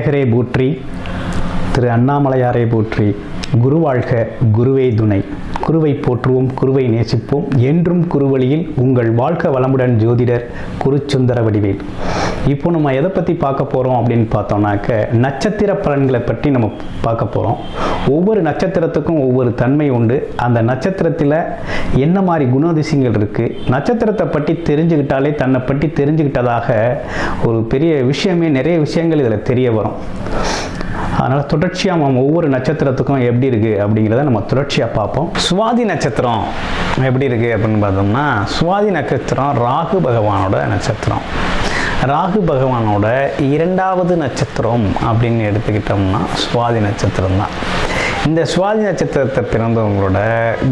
விநாயகரை போற்றி. திரு அண்ணாமலையாரை போற்றி. குரு வாழ்க குருவே துணை. குருவை போற்றுவோம் குருவை நேசிப்போம். என்றும் குருவழியில் உங்கள் வாழ்க வளமுடன் ஜோதிடர் குருச்சுந்தர வடிவேல். இப்போ நம்ம எதை பற்றி பார்க்க போகிறோம் அப்படின்னு பார்த்தோம்னாக்க நட்சத்திர பலன்களை பற்றி நம்ம பார்க்க போகிறோம் ஒவ்வொரு நட்சத்திரத்துக்கும் ஒவ்வொரு தன்மை உண்டு. அந்த நட்சத்திரத்தில் என்ன மாதிரி குணாதிசயங்கள் இருக்குது நட்சத்திரத்தை பற்றி தெரிஞ்சுக்கிட்டாலே தன்னை பற்றி தெரிஞ்சுக்கிட்டதாக ஒரு பெரிய விஷயமே நிறைய விஷயங்கள் இதில் தெரிய வரும். அதனால் தொடர்ச்சியாக நம்ம ஒவ்வொரு நட்சத்திரத்துக்கும் எப்படி இருக்குது அப்படிங்கிறத நம்ம தொடர்ச்சியாக பார்ப்போம். சுவாதி நட்சத்திரம் எப்படி இருக்குது அப்படின்னு பார்த்தோம்னா சுவாதி நட்சத்திரம் ராகு பகவானோட நட்சத்திரம். ராகு பகவானோட இரண்டாவது நட்சத்திரம் அப்படின்னு எடுத்துக்கிட்டோம்னா சுவாதி நட்சத்திரம் தான் இந்த சுவாதி நட்சத்திரத்தை பிறந்தவங்களோட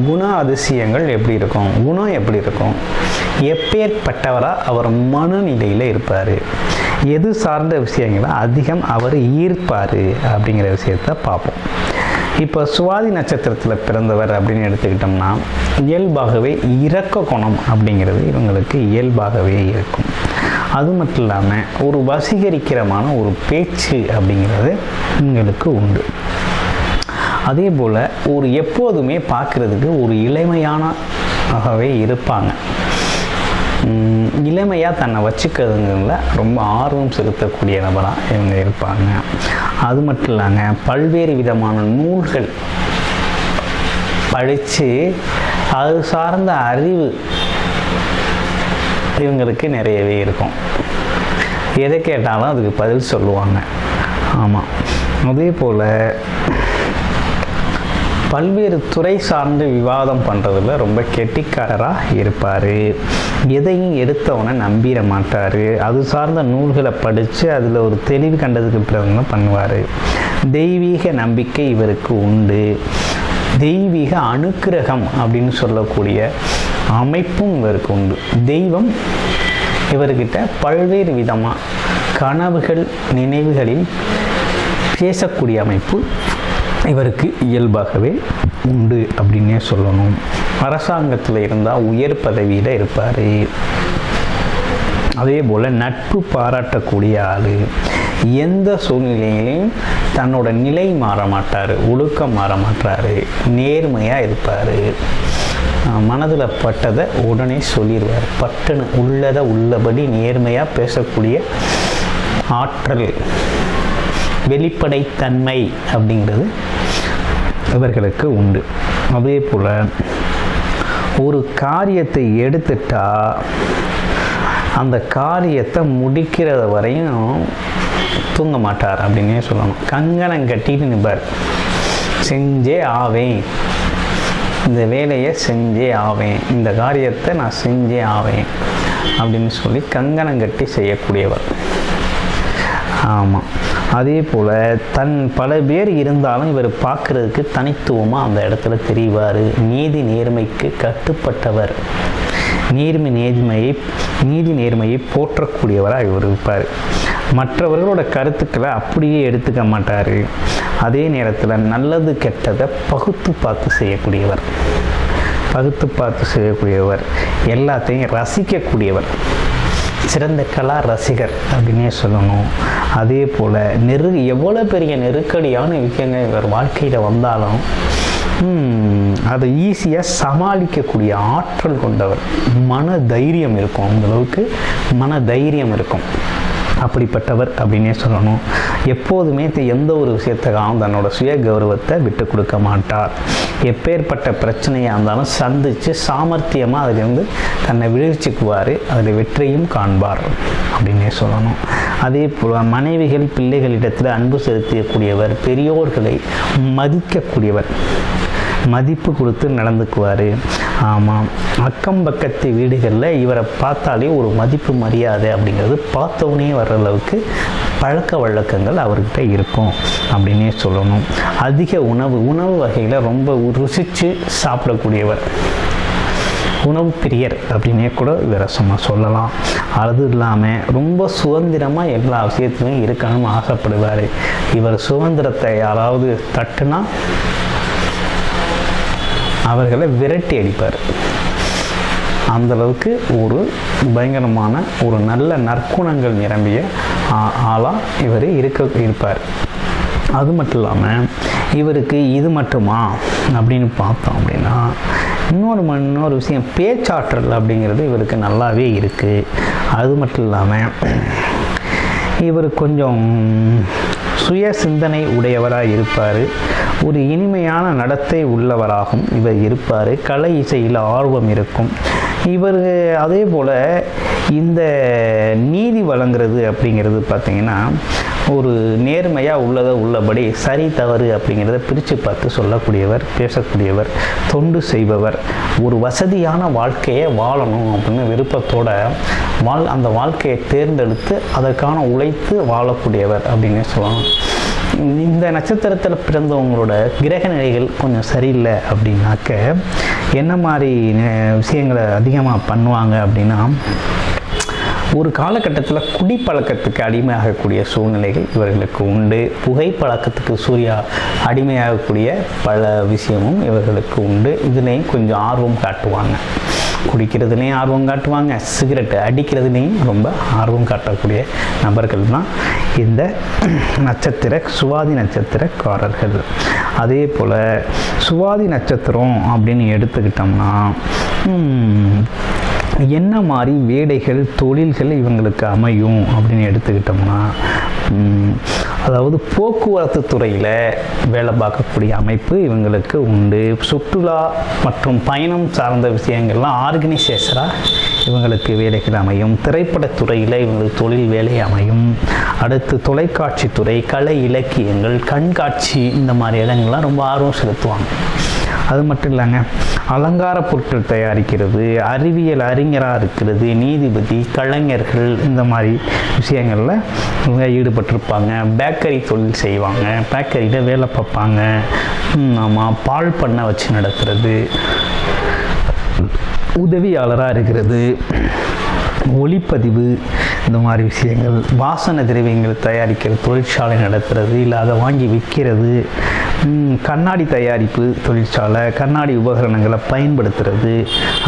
குண அதிசயங்கள் எப்படி இருக்கும்? குணம் எப்படி இருக்கும்? எப்பேற்பட்டவராக அவர் மனநிலையில் இருப்பார்? எது சார்ந்த விஷயங்களை அதிகம் அவர் ஈர்ப்பார் அப்படிங்கிற விஷயத்த பார்ப்போம். இப்போ சுவாதி நட்சத்திரத்தில் பிறந்தவர் அப்படின்னு எடுத்துக்கிட்டோம்னா இயல்பாகவே இறக்க குணம் அப்படிங்கிறது இவங்களுக்கு இயல்பாகவே இருக்கும். அது மட்டும் இல்லாமல் ஒரு வசீகரிக்கிறமான ஒரு பேச்சு அப்படிங்கிறது உங்களுக்கு உண்டு. அதே போல் ஒரு எப்போதுமே பார்க்குறதுக்கு ஒரு இளமையானவே இருப்பாங்க. இளமையாக தன்னை வச்சுக்கிறதுங்கிறதுல ரொம்ப ஆர்வம் செலுத்தக்கூடிய நபராக இவங்க இருப்பாங்க. அது மட்டும் இல்லாமல் பல்வேறு விதமான நூல்கள் படித்து அது சார்ந்த அறிவு இவங்களுக்கு நிறையவே இருக்கும். எதை கேட்டாலும் அதுக்கு பதில் சொல்லுவாங்க. ஆமாம் அதே போல் பல்வேறு துறை சார்ந்து விவாதம் பண்ணுறதுல ரொம்ப கெட்டிக்காரராக இருப்பார். எதையும் எடுத்தவனை நம்பிட மாட்டார். அது சார்ந்த நூல்களை படித்து அதில் ஒரு தெளிவு கண்டதுக்கு பிறகு பண்ணுவார்? தெய்வீக நம்பிக்கை இவருக்கு உண்டு. தெய்வீக அனுக்கிரகம் அப்படின்னு சொல்லக்கூடிய அமைப்பும் இவருக்கு உண்டு. தெய்வம் இவர்கிட்ட பல்வேறு விதமாக கனவுகள் நினைவுகளில் பேசக்கூடிய அமைப்பு இவருக்கு இயல்பாகவே உண்டு அப்படின்னே சொல்லணும். அரசாங்கத்தில் இருந்தால் உயர் பதவியில் இருப்பார். அதே போல் நட்பு பாராட்டக்கூடிய ஆள். எந்த சூழ்நிலையிலையும் தன்னோட நிலை மாற மாட்டார் ஒழுக்கம் மாற மாட்டார் நேர்மையாக இருப்பார். மனதில் பட்டதை உடனே சொல்லிடுவார். பட்டுன்னு உள்ளதை உள்ளபடி நேர்மையாக பேசக்கூடிய ஆற்றல் வெளிப்படைத்தன்மை அப்படிங்கிறது இவர்களுக்கு உண்டு. அதே போல் ஒரு காரியத்தை எடுத்துட்டா அந்த காரியத்தை முடிக்கிறத வரையும் தூங்க மாட்டார் அப்படின்னே சொல்லணும். கங்கணம் கட்டிட்டு நிற்பார் செஞ்சே ஆவேன். இந்த வேலையை செஞ்சே ஆவேன். இந்த காரியத்தை நான் செஞ்சே ஆவேன். அப்படின்னு சொல்லி கங்கணம் கட்டி செய்யக்கூடியவர். ஆமாம் அதே போல் தன் பல பேர் இருந்தாலும் இவர் பார்க்குறதுக்கு தனித்துவமாக அந்த இடத்துல தெரிவார். நீதி நேர்மைக்கு கட்டுப்பட்டவர். நேர்மை நேர்மையை நீதி நேர்மையை போற்றக்கூடியவராக இவர் இருப்பார். மற்றவர்களோட கருத்துக்களை அப்படியே எடுத்துக்க மாட்டார். அதே நேரத்தில் நல்லது கெட்டதை பகுத்து பார்த்து செய்யக்கூடியவர். பகுத்து பார்த்து செய்யக்கூடியவர். எல்லாத்தையும் ரசிக்கக்கூடியவர். சிறந்த கலா ரசிகர் அப்படின்னே சொல்லணும். அதே போல் நெரு எவ்வளோ பெரிய நெருக்கடியான விஷயங்கள் இவர் வாழ்க்கையில் வந்தாலும் அதை ஈஸியாக சமாளிக்கக்கூடிய ஆற்றல் கொண்டவர். மன தைரியம் இருக்கும் அந்தளவுக்கு மன தைரியம் இருக்கும். அப்படிப்பட்டவர் அப்படின்னே சொல்லணும். எப்போதுமே எந்த ஒரு விஷயத்துக்காகவும் தன்னோட சுய கௌரவத்தை விட்டு கொடுக்க மாட்டார். எப்பேற்பட்ட பிரச்சனையாக இருந்தாலும் சந்தித்து சாமர்த்தியமாக அதிலிருந்து தன்னை விழுவிச்சுக்குவார் அதில் வெற்றியும் காண்பார் அப்படின்னே சொல்லணும். அதே போல் மனைவிகள் பிள்ளைகளிடத்தில் அன்பு செலுத்தக்கூடியவர் பெரியோர்களை மதிக்கக்கூடியவர் மதிப்பு கொடுத்து நடந்துக்குவார். ஆமாம். அக்கம் பக்கத்து வீடுகளில் இவரை பார்த்தாலே ஒரு மதிப்பு மரியாதை அப்படிங்கிறது பார்த்தவனே வர்ற அளவுக்கு பழக்க வழக்கங்கள் அவர்கிட்ட இருக்கும் அப்படின்னே சொல்லணும். அதிக உணவு உணவு வகையில் ரொம்ப ருசித்து சாப்பிடக்கூடியவர். உணவு பிரியர் அப்படின்னே கூட இவரை சும்மா சொல்லலாம். அது இல்லாமல் ரொம்ப சுதந்திரமாக எல்லா விஷயத்துலையும் இருக்கணும்னு ஆசைப்படுவார். இவர் சுதந்திரத்தை யாராவது தட்டுனா அவர்களை விரட்டி அடிப்பார். அந்த அளவுக்கு ஒரு பயங்கரமான ஒரு நல்ல நற்குணங்கள் நிரம்பிய ஆளாக ஆளா இவர் இருக்க இருப்பார். அது மட்டும் இல்லாமல் இவருக்கு இது மட்டுமா அப்படின்னு பார்த்தோம் அப்படின்னா இன்னொரு இன்னொரு விஷயம் பேச்சாற்றல் அப்படிங்கிறது இவருக்கு நல்லாவே இருக்குது அது மட்டும் இல்லாமல் இவர் கொஞ்சம் சுய சிந்தனை உடையவராக இருப்பார். ஒரு இனிமையான நடத்தை உள்ளவராகவும் இவர் இருப்பார். கலை இசையில் ஆர்வம் இருக்கும். இவர் அதே போல் இந்த நீதி வழங்குறது அப்படிங்கிறது பார்த்திங்கன்னா ஒரு நேர்மையாக உள்ளதை உள்ளபடி சரி தவறு அப்படிங்கிறத பிரித்து பார்த்து சொல்லக்கூடியவர் பேசக்கூடியவர் தொண்டு செய்பவர். ஒரு வசதியான வாழ்க்கையை வாழணும் அப்படின்னு விருப்பத்தோட வாழ் அந்த வாழ்க்கையை தேர்ந்தெடுத்து அதற்கான உழைத்து வாழக்கூடியவர் அப்படின்னு சொல்லலாம். இந்த நட்சத்திரத்தில் பிறந்தவங்களோட கிரக நிலைகள் கொஞ்சம் சரியில்லை அப்படின்னாக்க என்ன மாதிரி விஷயங்களை அதிகமாக பண்ணுவாங்க அப்படின்னா ஒரு காலகட்டத்தில் குடிப்பழக்கத்துக்கு அடிமையாகக்கூடிய சூழ்நிலைகள் இவர்களுக்கு உண்டு. புகைப்பழக்கத்துக்கு சூர்யா அடிமையாகக்கூடிய பல விஷயமும் இவர்களுக்கு உண்டு. இதுலேயும் கொஞ்சம் ஆர்வம் காட்டுவாங்க. குடிக்கிறதுலேயும் ஆர்வம் காட்டுவாங்க. சிகரெட் அடிக்கிறதுலேயும் ரொம்ப ஆர்வம் காட்டக்கூடிய நபர்கள் தான் இந்த நட்சத்திர சுவாதி நட்சத்திரக்காரர்கள். அதே போல் சுவாதி நட்சத்திரம் அப்படின்னு எடுத்துக்கிட்டோம்னா என்ன மாதிரி வேலைகள் தொழில்கள் இவங்களுக்கு அமையும் அப்படின்னு எடுத்துக்கிட்டோம்னா அதாவது போக்குவரத்து துறையில் வேலை பார்க்கக்கூடிய அமைப்பு இவங்களுக்கு உண்டு. சுற்றுலா மற்றும் பயணம் சார்ந்த விஷயங்கள்லாம் ஆர்கனைசேஷராக இவங்களுக்கு வேலைகள் அமையும் திரைப்படத்துறையில் இவங்களுக்கு தொழில் வேலை அமையும். அடுத்து தொலைக்காட்சி துறை கலை இலக்கியங்கள் கண்காட்சி இந்த மாதிரி இடங்கள்லாம் ரொம்ப ஆர்வம் செலுத்துவாங்க. அது மட்டும் இல்லைங்க அலங்கார பொருட்கள் தயாரிக்கிறது அறிவியல் அறிஞராக இருக்கிறது நீதிபதி கலைஞர்கள் இந்த மாதிரி விஷயங்களில் இவங்க ஈடுபட்டிருப்பாங்க. பேக்கரி தொழில் செய்வாங்க பேக்கரியில் வேலை பார்ப்பாங்க. ஆமாம் பால் பண்ணை வச்சு நடத்துறது. உதவியாளராக இருக்கிறது. ஒளிப்பதிவு இந்த மாதிரி விஷயங்கள் வாசன திரவியங்கள் தயாரிக்கிற தொழிற்சாலை நடத்துறது இல்லை அதை வாங்கி விற்கிறது கண்ணாடி தயாரிப்பு தொழிற்சாலை கண்ணாடி உபகரணங்களை பயன்படுத்துறது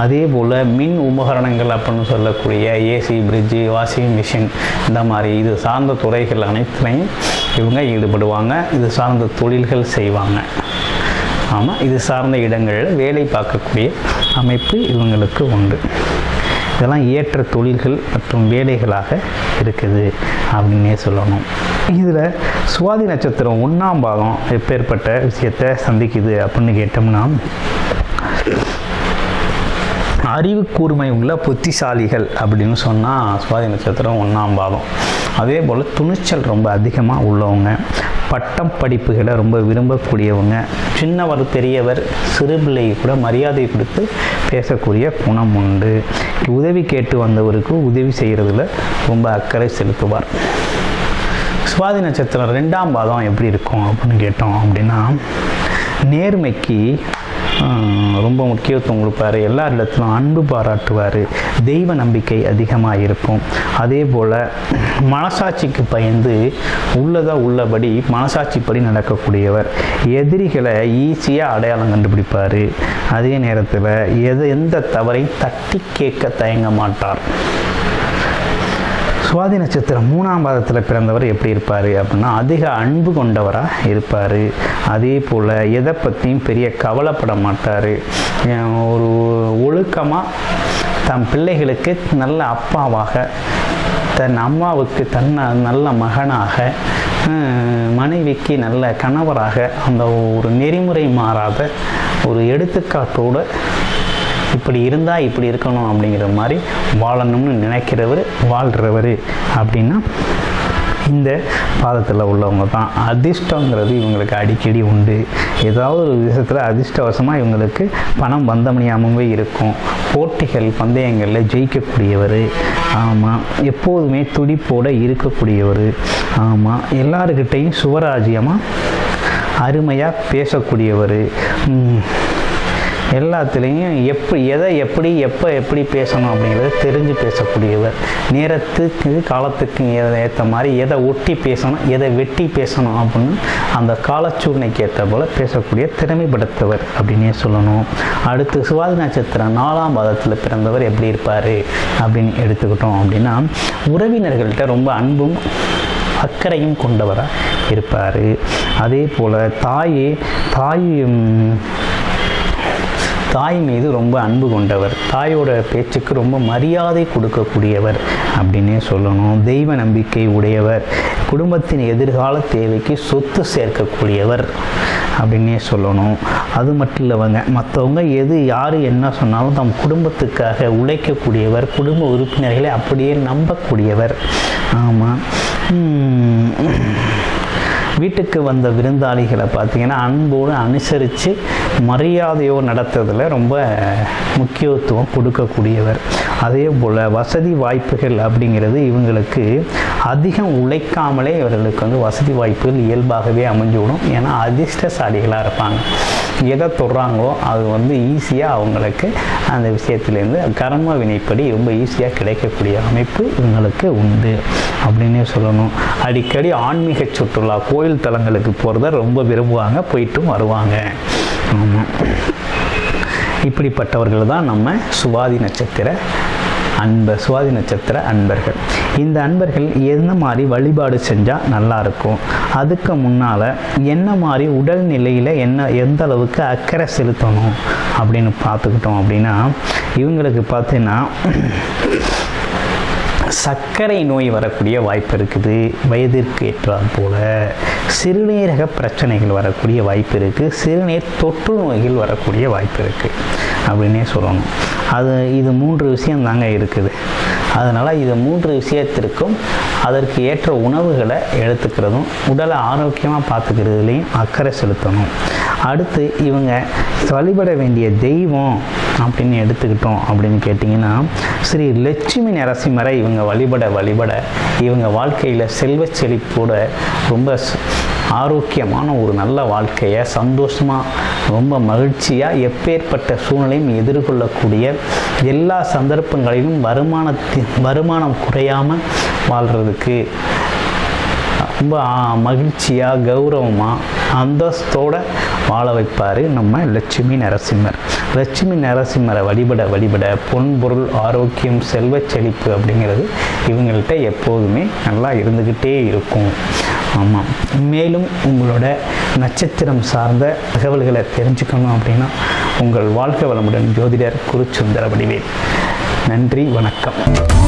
அதே போல் மின் உபகரணங்கள் அப்படின்னு சொல்லக்கூடிய ஏசி பிரிட்ஜு வாஷிங் மிஷின் இந்த மாதிரி இது சார்ந்த துறைகள் அனைத்துலையும் இவங்க ஈடுபடுவாங்க இது சார்ந்த தொழில்கள் செய்வாங்க. ஆமாம் இது சார்ந்த இடங்களில் வேலை பார்க்கக்கூடிய அமைப்பு இவங்களுக்கு உண்டு. இதெல்லாம் ஏற்ற தொழில்கள் மற்றும் வேலைகளாக இருக்குது அப்படின்னே சொல்லணும். இதில் சுவாதி நட்சத்திரம் ஒன்றாம் பாகம் எப்பேற்பட்ட விஷயத்தை சந்திக்குது அப்படின்னு கேட்டோம்னா அறிவு கூர்மை உள்ள புத்திசாலிகள் அப்படின்னு சொன்னால் சுவாதி நட்சத்திரம் ஒன்றாம் பாதம் அதே போல் துணிச்சல் ரொம்ப அதிகமாக உள்ளவங்க பட்டம் படிப்புகளை ரொம்ப விரும்பக்கூடியவங்க. சின்னவர் பெரியவர் சிறு பிள்ளையை கூட மரியாதை கொடுத்து பேசக்கூடிய குணம் உண்டு. உதவி கேட்டு வந்தவருக்கு உதவி செய்கிறதுல ரொம்ப அக்கறை செலுத்துவார். சுவாதி நட்சத்திரம் ரெண்டாம் பாதம் எப்படி இருக்கும் அப்படின்னு கேட்டோம் அப்படின்னா நேர்மைக்கு ரொம்ப முக்கியத்துவம் கொடுப்பார். எல்லா இடத்துலையும் அன்பு பாராட்டுவார். தெய்வ நம்பிக்கை அதிகமாக இருக்கும். அதே போல் மனசாட்சிக்கு பயந்து உள்ளதாக உள்ளபடி மனசாட்சிப்படி நடக்கக்கூடியவர். எதிரிகளை ஈஸியாக அடையாளம் கண்டுபிடிப்பார். அதே நேரத்தில் எது எந்த தவறையும் தட்டி கேட்க தயங்க மாட்டார். சுவாதி நட்சத்திரம் மூணாம் பாதத்தில் பிறந்தவர் எப்படி இருப்பார் அப்படின்னா அதிக அன்பு கொண்டவராக இருப்பார். அதே போல் எதை பற்றியும் பெரிய கவலைப்பட மாட்டார். ஒரு ஒழுக்கமாக தம் பிள்ளைகளுக்கு நல்ல அப்பாவாக தன் அம்மாவுக்கு தன்னை நல்ல மகனாக மனைவிக்கு நல்ல கணவராக அந்த ஒரு நெறிமுறை மாறாத ஒரு எடுத்துக்காட்டோடு இப்படி இருந்தால் இப்படி இருக்கணும் அப்படிங்கிற மாதிரி வாழணும்னு நினைக்கிறவர் வாழ்கிறவர் அப்படின்னா இந்த பாதத்தில் உள்ளவங்க தான். அதிர்ஷ்டங்கிறது இவங்களுக்கு அடிக்கடி உண்டு. ஏதாவது ஒரு விஷயத்தில் அதிர்ஷ்டவசமாக இவங்களுக்கு பணம் வந்தமணியாமவே இருக்கும். போட்டிகள் பந்தயங்களில் ஜெயிக்கக்கூடியவர். ஆமாம் எப்போதுமே துடிப்போடு இருக்கக்கூடியவர். ஆமாம் எல்லாருக்கிட்டையும் சுவராஜ்யமாக அருமையாக பேசக்கூடியவர். எல்லாத்துலேயும் எப்படி எதை எப்படி எப்போ எப்படி பேசணும் அப்படிங்கிறத தெரிஞ்சு பேசக்கூடியவர். நேரத்துக்கு காலத்துக்கு ஏற்ற மாதிரி எதை ஒட்டி பேசணும் எதை வெட்டி பேசணும் அப்படின்னு அந்த காலச்சூழ்நிலைக்கு ஏற்ற போல் பேசக்கூடிய திறமை படுத்தவர் அப்படின்னே சொல்லணும். அடுத்து சுவாதி நட்சத்திரம் நாலாம் பாதத்தில் பிறந்தவர் எப்படி இருப்பார் அப்படின்னு எடுத்துக்கிட்டோம் அப்படின்னா உறவினர்கள்ட்ட ரொம்ப அன்பும் அக்கறையும் கொண்டவராக இருப்பார். அதே போல் தாயே தாயும் தாய் மீது ரொம்ப அன்பு கொண்டவர். தாயோட பேச்சுக்கு ரொம்ப மரியாதை கொடுக்கக்கூடியவர் அப்படின்னே சொல்லணும். தெய்வ நம்பிக்கை உடையவர். குடும்பத்தின் எதிர்கால தேவைக்கு சொத்து சேர்க்கக்கூடியவர் அப்படின்னே சொல்லணும். அது மட்டும் இல்லைவங்க மற்றவங்க எது யார் என்ன சொன்னாலும் தம் குடும்பத்துக்காக உழைக்கக்கூடியவர் குடும்ப உறுப்பினர்களை அப்படியே நம்பக்கூடியவர். ஆமாம் வீட்டுக்கு வந்த விருந்தாளிகளை பார்த்தீங்கன்னா அன்போடு அனுசரித்து மரியாதையோ நடத்துறதுல ரொம்ப முக்கியத்துவம் கொடுக்கக்கூடியவர். அதே போல் வசதி வாய்ப்புகள் அப்படிங்கிறது இவங்களுக்கு அதிகம் உழைக்காமலே இவர்களுக்கு வந்து வசதி வாய்ப்புகள் இயல்பாகவே அமைஞ்சுவிடும். ஏன்னா அதிர்ஷ்டசாலிகளாக இருப்பாங்க. எதை தொடுறாங்களோ அது வந்து ஈஸியாக அவங்களுக்கு அந்த விஷயத்துலேருந்து கர்ம வினைப்படி ரொம்ப ஈஸியாக கிடைக்கக்கூடிய அமைப்பு இவங்களுக்கு உண்டு. அப்படின்னே சொல்லணும். அடிக்கடி ஆன்மீக சுற்றுலா கோயில் தலங்களுக்கு போகிறத ரொம்ப விரும்புவாங்க போயிட்டும் வருவாங்க. ஆமாம் இப்படிப்பட்டவர்கள் தான் நம்ம சுவாதி நட்சத்திர அன்பர் சுவாதி நட்சத்திர அன்பர்கள். இந்த அன்பர்கள் என்ன மாதிரி வழிபாடு செஞ்சால் நல்லா இருக்கும்? அதுக்கு முன்னால் என்ன மாதிரி உடல் நிலையில் என்ன எந்த அளவுக்கு அக்கறை செலுத்தணும் அப்படின்னு பார்த்துக்கிட்டோம் அப்படின்னா இவங்களுக்கு பார்த்தீங்கன்னா சர்க்கரை நோய் வரக்கூடிய வாய்ப்பு இருக்குது. வயதிற்கு ஏற்றால் போல சிறுநீரக பிரச்சனைகள் வரக்கூடிய வாய்ப்பு இருக்குது சிறுநீர் தொற்று நோய்கள் வரக்கூடிய வாய்ப்பு இருக்குது அப்படின்னே சொல்லணும். அது இது மூன்று விஷயம் தாங்க இருக்குது. அதனால் இது மூன்று விஷயத்திற்கும் அதற்கு ஏற்ற உணவுகளை எடுத்துக்கிறதும் உடலை ஆரோக்கியமாக பார்த்துக்கிறதுலையும் அக்கறை செலுத்தணும். அடுத்து இவங்க வழிபட வேண்டிய தெய்வம் அப்படின்னு எடுத்துக்கிட்டோம் அப்படின்னு கேட்டிங்கன்னா ஸ்ரீ லட்சுமி நரசிம்மரை இவங்க வழிபட வழிபட இவங்க வாழ்க்கையில் செல்வ செழிப்போட ரொம்ப ஆரோக்கியமான ஒரு நல்ல வாழ்க்கையை சந்தோஷமாக ரொம்ப மகிழ்ச்சியாக எப்பேற்பட்ட சூழ்நிலையும் எதிர்கொள்ளக்கூடிய எல்லா சந்தர்ப்பங்களிலும் வருமானத்தின் வருமானம் குறையாமல் வாழ்கிறதுக்கு ரொம்ப மகிழ்ச்சியாக கௌரவமாக அந்தஸ்தோடு வாழ வைப்பார் நம்ம லட்சுமி நரசிம்மர். லட்சுமி நரசிம்மரை வழிபட வழிபட பொன் பொருள் ஆரோக்கியம் செல்வச் செழிப்பு அப்படிங்கிறது இவங்கள்ட்ட எப்போதுமே நல்லா இருந்துக்கிட்டே இருக்கும். ஆமாம். மேலும் உங்களோட நட்சத்திரம் சார்ந்த தகவல்களை தெரிஞ்சுக்கணும் அப்படின்னா உங்கள் வாழ்க்கை வளமுடன் ஜோதிடர் குருச்சுந்தர வடிவேல். நன்றி வணக்கம்.